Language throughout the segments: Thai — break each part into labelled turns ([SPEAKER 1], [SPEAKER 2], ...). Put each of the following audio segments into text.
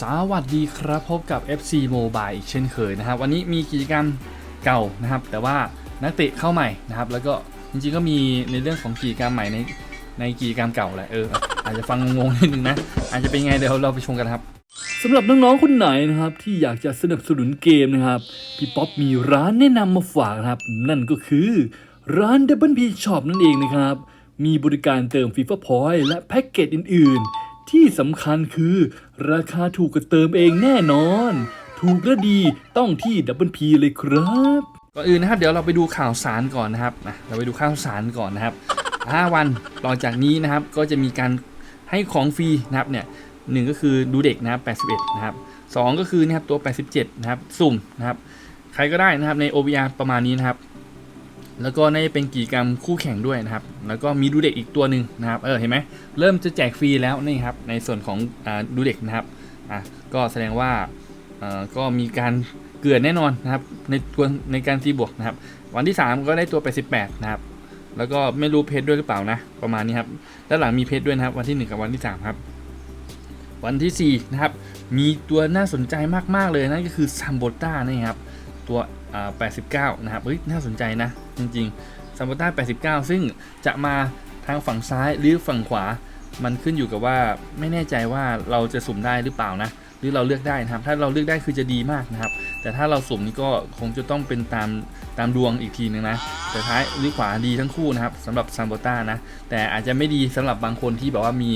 [SPEAKER 1] สวัสดีครับพบกับ FC Mobile อีกเช่นเคยนะครับ วันนี้มีกิจกรรมเก่านะครับ แต่ว่านักเตะเข้าใหม่นะครับ แล้วก็จริงๆก็มีในเรื่องของกิจกรรมใหม่ในในกิจกรรมเก่าแหละเอออาจจะฟังงงนิดนึงนะ อาจจะเป็นไงเดี๋ยวเราไปชมกันครับสำหรับน้องๆคนไหนนะครับที่อยากจะสนับสนุนเกมนะครับพี่ป๊อปมีร้านแนะนำมาฝากนะครับ นั่นก็คือร้าน Double P Shop นั่นเองนะครับ มีบริการเติม FIFA Point และแพ็กเกจอื่นๆ ที่สำคัญคือ ราคาถูกกว่าเติมเองแน่นอน ถูกและดีต้องที่ Double P เลยครับก่อนอื่นนะครับ เดี๋ยวเราไปดูข่าวสารก่อนนะครับเราไปดูข่าวสารก่อนนะครับ 5 วันต่อจากนี้นะครับก็จะมีการให้ของฟรีนะครับเนี่ยหนึ่งก็คือดูเด็กนะครับ81 นะครับสองก็คือนะครับตัว 87 นะครับ สุ่มนะครับ ใครก็ได้นะครับใน OVR ประมาณนี้นะครับ แล้วก็น่าจะเป็นกิจกรรมคู่แข่งด้วยนะครับ แล้วก็มีดูเด็กอีกตัวหนึ่งนะครับ เออ เห็นไหม เริ่มจะแจกฟรีแล้วนี่ครับ ในส่วนของอดูเด็กนะครับ อะ ก็แสดงว่าก็มีการเกลือแน่นอนนะครับ ในตัวในการตีบวกนะครับ วันที่ 3 ก็ได้ตัว 88 นะครับ แล้วก็ไม่รู้เพชรด้วยหรือเปล่านะ ประมาณนี้ครับ ด้านหลังมีเพชรด้วยนะครับ วันที่ 1 กับวันที่ 3 ครับ วันที่ 4 นะครับ มีตัวน่าสนใจมากๆเลยนั่นก็คือซัมโบต้านี่ครับ ตัว89 นะครับ เฮ้ย น่าสนใจนะ จริงๆซัมโบต้า89 ซึ่งจะมาทางฝั่งซ้ายหรือฝั่งขวา มันขึ้นอยู่กับว่าไม่แน่ใจว่าเราจะสุ่มได้หรือเปล่านะ หรือเราเลือกได้นะครับ ถ้าเราเลือกได้คือจะดีมากนะครับ แต่ถ้าเราสุ่มนี่ก็คงจะต้องเป็นตามตามดวงอีกทีนึงนะ แต่ท้ายหรือขวาดีทั้งคู่นะครับสำหรับซัมโบต้านะ แต่อาจจะไม่ดีสำหรับบางคนที่แบบว่ามี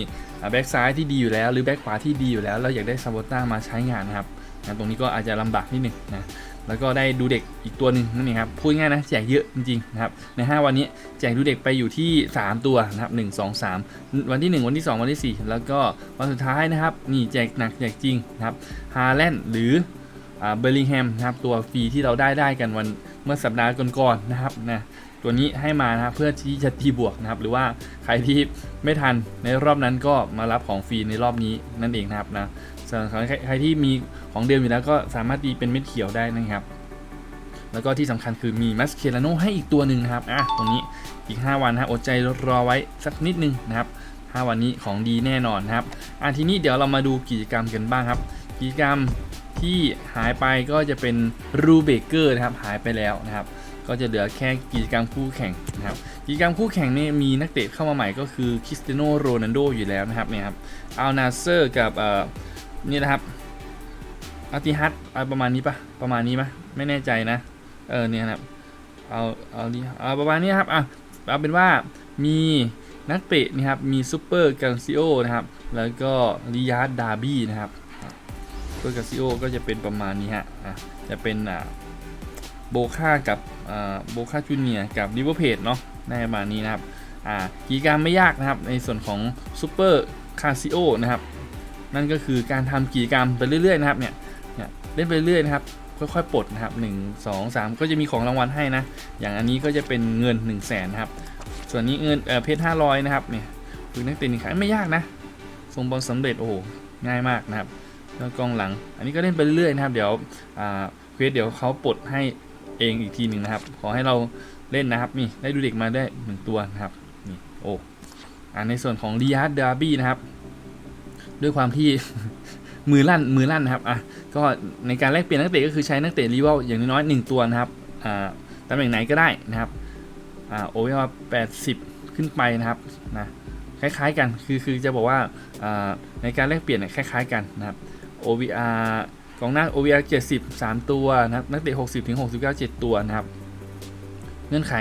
[SPEAKER 1] แบ็กซ้ายที่ดีอยู่แล้ว หรือแบ็กขวาที่ดีอยู่แล้วแล้วอยากได้ซัมโบต้ามาใช้งานนะครับนะตรงนี้ก็อาจจะลำบากนิดหนึงนะ แล้วก็ได้ดูเด็กอีกตัวหนึ่งนั่นเองครับพูดง่ายนะแจกเยอะจริงๆนะครับใน 5 วันนี้แจกดูเด็กไปอยู่ที่ 3 ตัวนะครับ1 2 3 วันที่ 1 วันที่ 2 วันที่ 4 แล้วก็วันสุดท้ายนะครับนี่แจกหนักแจกจริงนะครับฮาแลนด์หรือเบอร์ลิงแฮมนะครับตัวฟรีที่เราได้ได้กันวันเมื่อสัปดาห์ก่อนๆนะครับนะตัวนี้ให้มานะครับเพื่อที่จะตีบวกนะครับหรือว่าใครที่ไม่ทันในรอบนั้นก็มารับของฟรีในรอบนี้นั่นเองนะครับนะ ส่วนใครใครที่มีของเดิมอยู่แล้วก็สามารถตีเป็นเม็ดเขียวได้นะครับ แล้วก็ที่สำคัญคือมีมัสเคลาโนให้อีกตัวหนึ่งนะครับอะตรงนี้อีก 5 วันนะอดใจรอไว้สักนิดนึงนะครับ5วันนี้ของดีแน่นอนนะครับอะทีนี้เดี๋ยวเรามาดูกิจกรรมกันบ้างครับ กิจกรรมที่หายไปก็จะเป็นรูเบเกอร์นะครับหายไปแล้วนะครับ ก็จะเหลือแค่กิจกรรมคู่แข่งนะครับกิจกรรมคู่แข่งนี่มีนักเตะเข้ามาใหม่ก็คือคริสเตียโนโรนัลโดอยู่แล้วนะครับเนี่ยครับอัลนาเซอร์กับเอ่อ นี่นะครับอาติฮัตอะไรประมาณนี้ปะประมาณนี้ปะไม่แน่ใจนะเออเนี่ยนะครับเอาเอาดิเอาประมาณนี้ครับอะเอาเป็นว่ามีนักเตะนะครับมีซูเปอร์กาซิโอนะครับแล้วก็ริยาร์ดดาร์บี้นะครับซูเปอร์กาซิโอก็จะเป็นประมาณนี้ฮะอะจะเป็นอ่าโบคากับอ่าโบคาจูเนียกับริเวอร์เพจเนาะในประมาณนี้นะครับอ่ากิจกรรไม่ยากนะครับในส่วนของซูเปอร์คาซิโอนะครับ นั่นก็คือการทำกิจกรรมไปเรื่อยๆนะครับเนี่ยเล่นไปเรื่อยๆนะครับค่อยๆปลดนะครับ1 2 3 ก็จะมีของรางวัลให้นะ อย่างอันนี้ก็จะเป็นเงิน 1 0 0 0 0แสนนะครับ ส่วนนี้เงินเออเพชร500นะครับเนี่ยคือนักเตะนี่ขายไม่ยากนะทรงบอลสำเร็จโอ้โหง่ายมากนะครับแล้วกองหลัง อันนี้ก็เล่นไปเรื่อยๆนะครับ เดี๋ยวอ่าเควสเดี๋ยวเขาปลดให้เองอีกทีหนึ่งนะครับ ขอให้เราเล่นนะครับนี่ได้ดูเด็กมาได้หนึ่งตัวนะครับนี่โอ้อ่าในส่วนของริยาร์ดดาร์บี้นะครับ ด้วยความที่มือลั่นมือลั่นนะครับอะก็ในการแลกเปลี่ยนนักเตะก็คือใช้นักเตะรีเวลอย่างน้อยหนึ่งตัวนะครับอ่าตำแหน่งไหนก็ได้นะครับอ่าโอเวอร์แปดสิบขึ้นไปนะครับนะคล้ายๆกันคือคือจะบอกว่าอ่าในการแลกเปลี่ยนเนี่ยคล้ายๆกันนะครับ OVR กองหน้า OVR 70 3 ตัวนะครับนักเตะ60ถึง69 7 ตัวนะครับ เงื่อนไข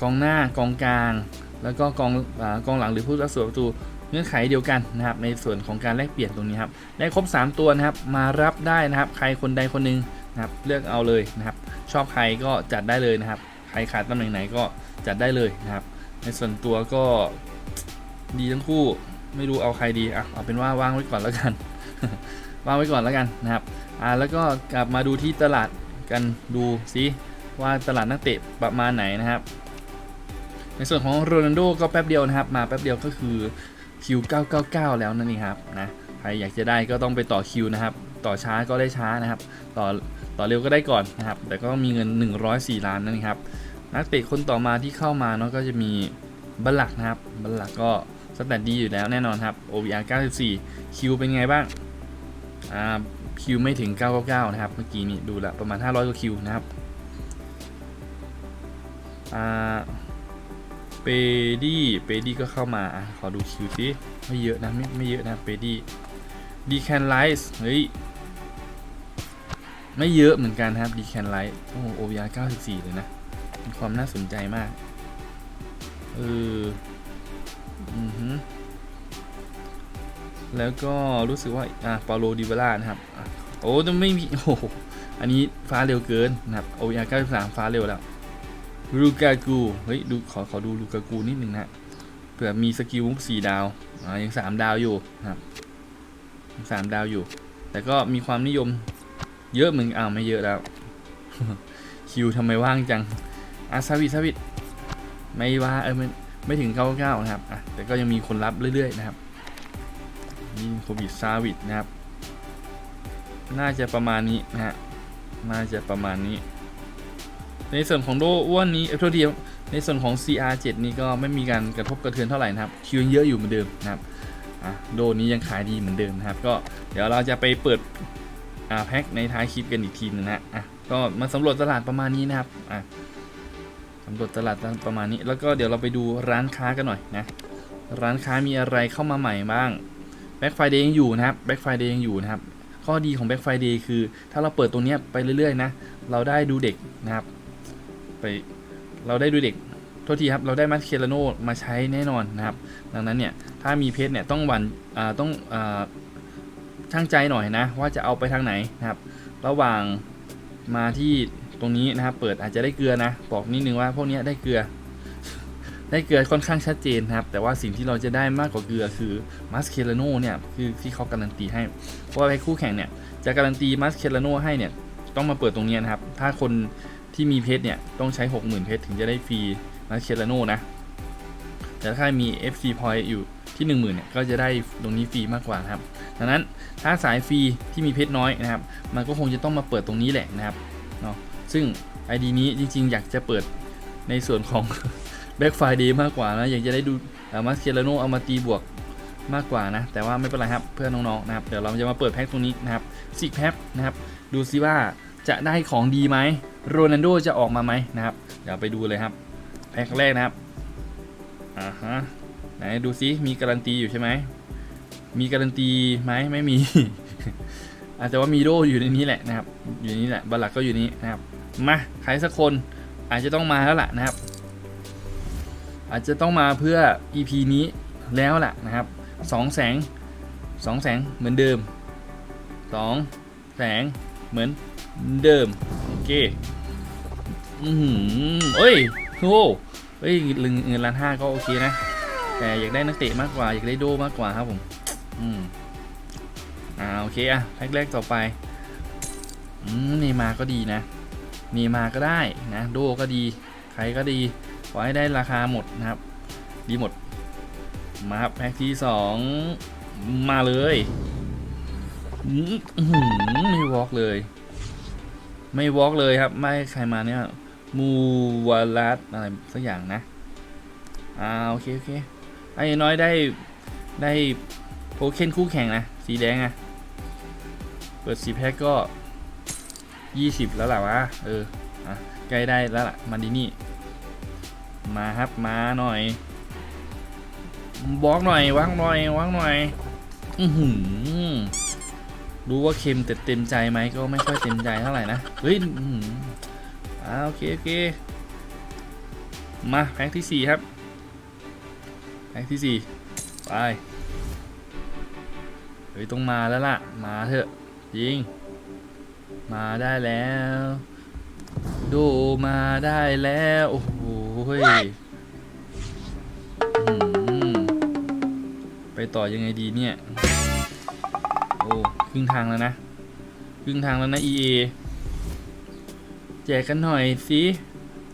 [SPEAKER 1] กองหน้ากองกลาง แล้วก็กองอากองหลังหรือผู้รักษาประตู เงื่อนไขเดียวกันนะครับในส่วนของการแลกเปลี่ยนตรงนี้ครับได้ครบ 3 ตัวนะครับมารับได้นะครับ ใครคนใดคนหนึ่งนะครับเลือกเอาเลยนะครับ ชอบใครก็จัดได้เลยนะครับ ใครขาดตำแหน่งไหนก็จัดได้เลยนะครับ ในส่วนตัวก็ดีทั้งคู่ไม่รู้เอาใครดีอะเอาเป็นว่าวางไว้ก่อนแล้วกันวางไว้ก่อนแล้วกันนะครับอ่าแล้วก็กลับมาดูที่ตลาดกันดูซิว่าตลาดนักเตะประมาณไหนนะครับ ในส่วนของโรนัลโดก็แป๊บเดียวนะครับ มาแป๊บเดียวก็คือ คิว999 แล้วนั่นเองครับนะใครอยากจะได้ก็ต้องไปต่อคิวนะครับ ต่อช้าก็ได้ช้านะครับ ต่อต่อเร็วก็ได้ก่อนนะครับ แต่ก็ต้องมีเงิน 104 ล้านนั่นเองครับนักเตะคนต่อมาที่เข้ามาเนาะก็จะมีบัลลักนะครับ บัลลักก็สแตทดีอยู่แล้วแน่นอนครับ OVR 94 คิวเป็นไงบ้างอ่าคิวไม่ถึง 999 นะครับ เมื่อกี้นี้ดูละประมาณ 500กว่าคิวนะครับอ่า เปดี้เปดี้ก็เข้ามาขอดูคิวสิไม่เยอะนะไม่ไม่เยอะนะเปดี้ดีแคนไลส์เฮ้ยไม่เยอะเหมือนกันครับดีแคนไลท์โอ้โหโอวีอาร์94เลยนะมีความน่าสนใจมากเอออือฮึแล้วก็รู้สึกว่าอ่าปาโลดิเวล่านะครับอะโอ้จะไม่มีโอ้อันนี้ฟ้าเร็วเกินนะครับโอวีอาร์93ฟ้าเร็วแล้ว ลูกากูเฮ้ยดูขอขอดูลูกากูนิดนึงนะเผื่อมีสกิลสี่ดาวอ่ายังสามดาวอยู่ครับสามดาวอยู่ แต่ก็มีความนิยม เยอะเหมึงอ้าวไม่เยอะแล้ว คิวทำไมว่างจังอาซาวิซาวิดไม่ว่าเออไม่ไม่ถึง99นะครับอะแต่ก็ยังมีคนรับเรื่อยๆนะครับนี่โควิดซาวิดนะครับ น่าจะประมาณนี้นะฮะน่าจะประมาณนี้ ในส่วนของโดอ้วนนี้เออโทษทีครับในส่วนของ CR7 นี้ก็ไม่มีการกระทบกระเทือนเท่าไหร่นะครับคิวยังเยอะอยู่เหมือนเดิมนะครับอะโดนี้ยังขายดีเหมือนเดิมนะครับ ก็เดี๋ยวเราจะไปเปิดอ่าแพ็คในท้ายคลิปกันอีกทีหนึงนะอะก็มาสำรวจตลาดประมาณนี้นะครับอะสำรวจตลาดประมาณนี้ แล้วก็เดี๋ยวเราไปดูร้านค้ากันหน่อยนะร้านค้ามีอะไรเข้ามาใหม่บ้างแบ็คไฟเดย์ยังอยู่นะครับแบ็คไฟเดย์ยังอยู่นะครับ ข้อดีของแบ็คไฟเดย์คือ ถ้าเราเปิดตรงนี้ไปเรื่อยๆนะ เราได้ดูเด็กนะครับ ไปเราได้ดูเด็กโทษทีครับ เราได้มัสเคลโนมาใช้แน่นอนนะครับ ดังนั้นเนี่ยถ้ามีเพชรเนี่ยต้องวันต้องอช่างใจหน่อยนะ ว่าจะเอาไปทางไหนนะครับ ระหว่างมาที่ตรงนี้นะครับ เปิดอาจจะได้เกลือนะ บอกนิดนึงว่าพวกนี้ได้เกลือ ได้เกลือค่อนข้างชัดเจนนะครับ แต่ว่าสิ่งที่เราจะได้มากกว่าเกลือคือมัสเคลโนเนี่ยคือที่เขาการันตีให้ เพราะว่าไปคู่แข่งเนี่ยจะการันตีมัสเคลโนให้เนี่ยต้องมาเปิดตรงนี้นะครับ ถ้าคน ที่มีเพชรเนี่ย ต้องใช้ 60,000 เพชรถึงจะได้ฟรีมัสเคลโนนะ แต่ถ้ามี FC point อยู่ที่ 10,000เนี่ยก็จะได้ตรงนี้ฟรีมากกว่านะครับดังนั้นถ้าสายฟรีที่มีเพชรน้อยนะครับ มันก็คงจะต้องมาเปิดตรงนี้แหละนะครับเนาะซึ่ง ID นี้จริง ๆ อยากจะเปิดในส่วนของ Black Friday มากกว่านะอยากจะได้ดูมาสเคลโนเอามาตีบวกมากกว่านะ แต่ว่าไม่เป็นไรครับเพื่อนน้องๆนะครับเดี๋ยวเราจะมาเปิดแพ็คตรงนี้นะครับสิแพ็คนะครับดูซิว่า จะได้ของดีไหมโรนัลโดจะออกมาไหมนะครับเดี๋ยวไปดูเลยครับ แพ็คแรกนะครับอ่าฮะไหนดูซิมีการันตีอยู่ใช่ไหมมีการันตีไหมไม่มีอาจจะว่ามีโดอยู่ในนี้แหละนะครับ อยู่ในนี้แหละบัลลักก็อยู่นี้นะครับมาใครสักคนอาจจะต้องมาแล้วล่ะนะครับ อาจจะต้องมาเพื่อ EP นี้แล้วล่ะนะครับสองแสงสองแสงเหมือนเดิมสองแสงเหมือน เดิม โอเค อือหือเอ้ยโอ้เอ้ยเงินเงินล้านห้าก็โอเคนะ แต่อยากได้นักเตะมากกว่า อยากได้โดมากกว่าครับผม อืมอ่าโอเคอะแพ็คแรกต่อไปอืมเนมาก็ดีนะเนมาก็ได้นะ โดก็ดี ใครก็ดี ขอให้ได้ราคาหมดนะครับ ดีหมด มาครับแพ็คที่สองมาเลย อืมไม่วอล์กเลย ไม่วอล์กเลยครับ ไม่ใครมาเนี่ยมูวาลัสอะไรสักอย่างนะ อ่าโอเคโอเคไอ้น้อยได้ได้โทเคนคู่แข่งนะ สีแดงอะเปิดสีแพ็กก็ 20 แล้วล่ะวะเอออะใกล้ได้แล้วล่ะมาดินี่ มาครับมาหน่อยบล็อกหน่อยวางหน่อยวางหน่อย อือหือ รู้ว่าเค็มแต่เต็มใจไหมก็ไม่ค่อยเต็มใจเท่าไหร่นะ เฮ้ยอ่าโอเคโอเค มาแพ็กที่ 4 ครับ แพ็กที่สี่ไป เฮ้ยต้องมาแล้วล่ะ มาเถอะยิง มาได้แล้วดูมาได้แล้ว โอ้โหเฮ้ยไปต่อยังไงดีเนี่ย โอ้ ครึ่งทางแล้วนะครึ่งทางแล้วนะ EA แจกกันหน่อยสิ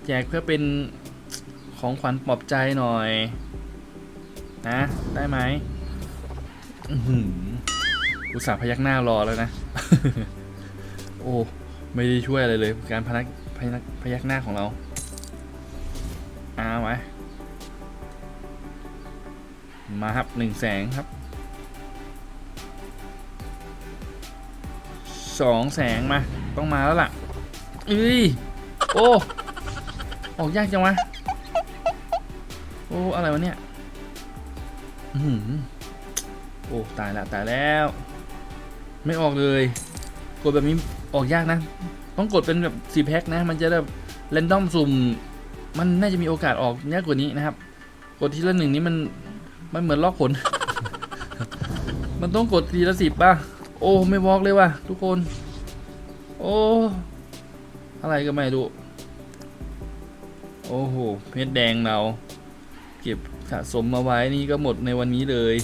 [SPEAKER 1] แจกเพื่อเป็นของขวัญปลอบใจหน่อย นะ ได้ไหมอุตส่าห์พยักหน้ารอแล้วนะ โอ้ ไม่ได้ช่วยอะไรเลย การพนักพยักพยักหน้าของเราเอาไว้มาครับหนึ่งแสงครับ สองแสงมา ต้องมาแล้วล่ะเอ้ยโอ้ออกยากจังวะโอ้อะไรวะเนี่ยอือหือโอ้ตายละตายแล้ว ไม่ออกเลย กดแบบนี้ออกยากนะ ต้องกดเป็นแบบสี่แพ็คนะ มันจะแบบเรนดอมสุ่ม มันน่าจะมีโอกาสออกยากกว่านี้นะครับ กดทีละหนึ่งนี้มันมันเหมือนลอกผล มันต้องกดทีละสิบป่ะ โอ้ไม่วอกเลยว่ะทุกคน โอ้อะไรก็ไม่รู้โอ้โหเพชรแดงเรา เก็บสะสมมาไว้นี่ก็หมดในวันนี้เลย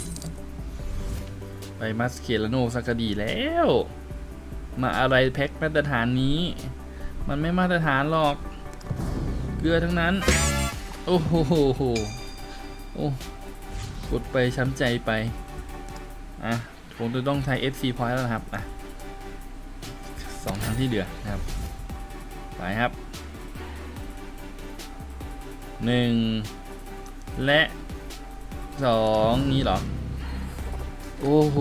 [SPEAKER 1] ไปมัสเคลาโนสักดีแล้ว มาอะไรแพ็คมาตรฐานนี้ มันไม่มาตรฐานหรอก เกลือทั้งนั้น โอ้โหโอ้กดไปช้ำใจไป อะ ผมจะต้องใช้ FC point แล้วนะครับอะสองครั้งที่เหลือนะครับ ไปครับหนึ่งและสองนี่หรอ โอ้โห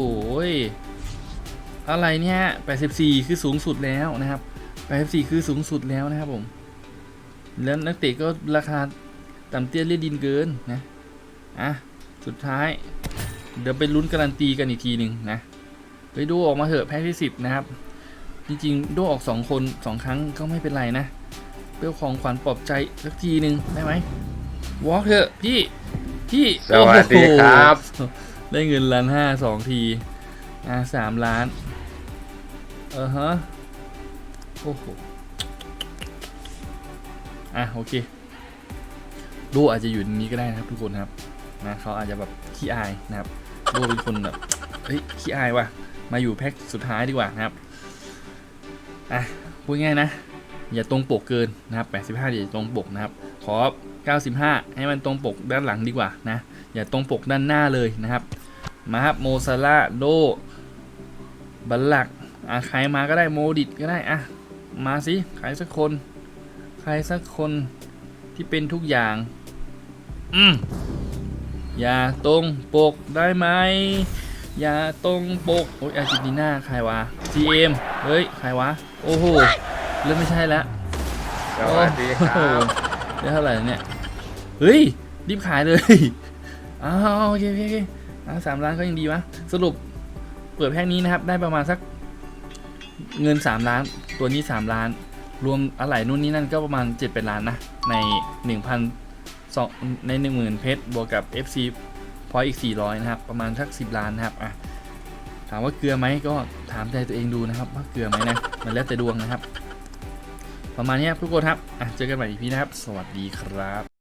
[SPEAKER 1] อะไรเนี่ย 84 คือสูงสุดแล้วนะครับ 84 คือสูงสุดแล้วนะครับผม แล้วนักเตะก็ราคาต่ำเตี้ยเลียดินเกินนะ อะ สุดท้าย เดี๋ยวไปลุ้นการันตีกันอีกทีหนึ่งนะไปดูออกมาเถอะแพ้ที่สิบนะครับ จริงๆ โดออกสองคนสองครั้งก็ไม่เป็นไรนะเพื่อของขวัญปลอบใจสักทีหนึ่งได้ไหมวอล์กเถอะพี่พี่
[SPEAKER 2] สวัสดีครับ
[SPEAKER 1] โอ้โหได้เงินล้านห้าสองทีอ่าสามล้านเออฮะโอ้โหอะโอเคดูอาจจะอยู่ในนี้ก็ได้นะครับทุกคนครับนะเขาอาจจะแบบขี้อายนะครับ ดูเป็นคนแบบเฮ้ยขี้อายว่ะ มาอยู่แพ็คสุดท้ายดีกว่านะครับ อะพูดง่ายนะ อย่าตรงปกเกินนะครับ 85อย่าตรงปกนะครับ ขอ 95 ให้มันตรงปกด้านหลังดีกว่านะ อย่าตรงปกด้านหน้าเลยนะครับ มาครับโมซาร่าโดบัลลักอะใครมาก็ได้โมดิตก็ได้อะมาสิใครสักคน ใครสักคนที่เป็นทุกอย่าง อืม อย่าตรงปกได้ไหมอย่าตรงปกโอ้ยอาร์เจนตินาใครวะ GM เฮ้ยใครวะ โอ้โหเริ่มไม่ใช่แล้ว
[SPEAKER 2] สวัสดีค
[SPEAKER 1] โอ้
[SPEAKER 2] รั
[SPEAKER 1] โห
[SPEAKER 2] บ
[SPEAKER 1] ได้เท่าไหร่เนี่ยเฮ้ยรีบขายเลยอ้าวโอเคโอเคโอเคอ่าสามล้านก็ยังดีวะสรุปเปิดแพ็คนี้นะครับ ได้ประมาณสักเงิน 3 ล้าน ตัวนี้ 3 ล้าน รวมอะไหล่นู่นนี่นั่นก็ประมาณ7เป็นล้านนะ ใน 1,000สองใน 10,000 เพชรบวกกับ FC พอยอีก 400 นะครับ ประมาณสัก 10 ล้านนะครับอะถามว่าเกลือไหมก็ถามใจตัวเองดูนะครับ ว่าเกลือไหมนะมันแล้วแต่ดวงนะครับ ประมาณนี้ครับทุกคนครับอะเจอกันใหม่อีพีนะครับ สวัสดีครับ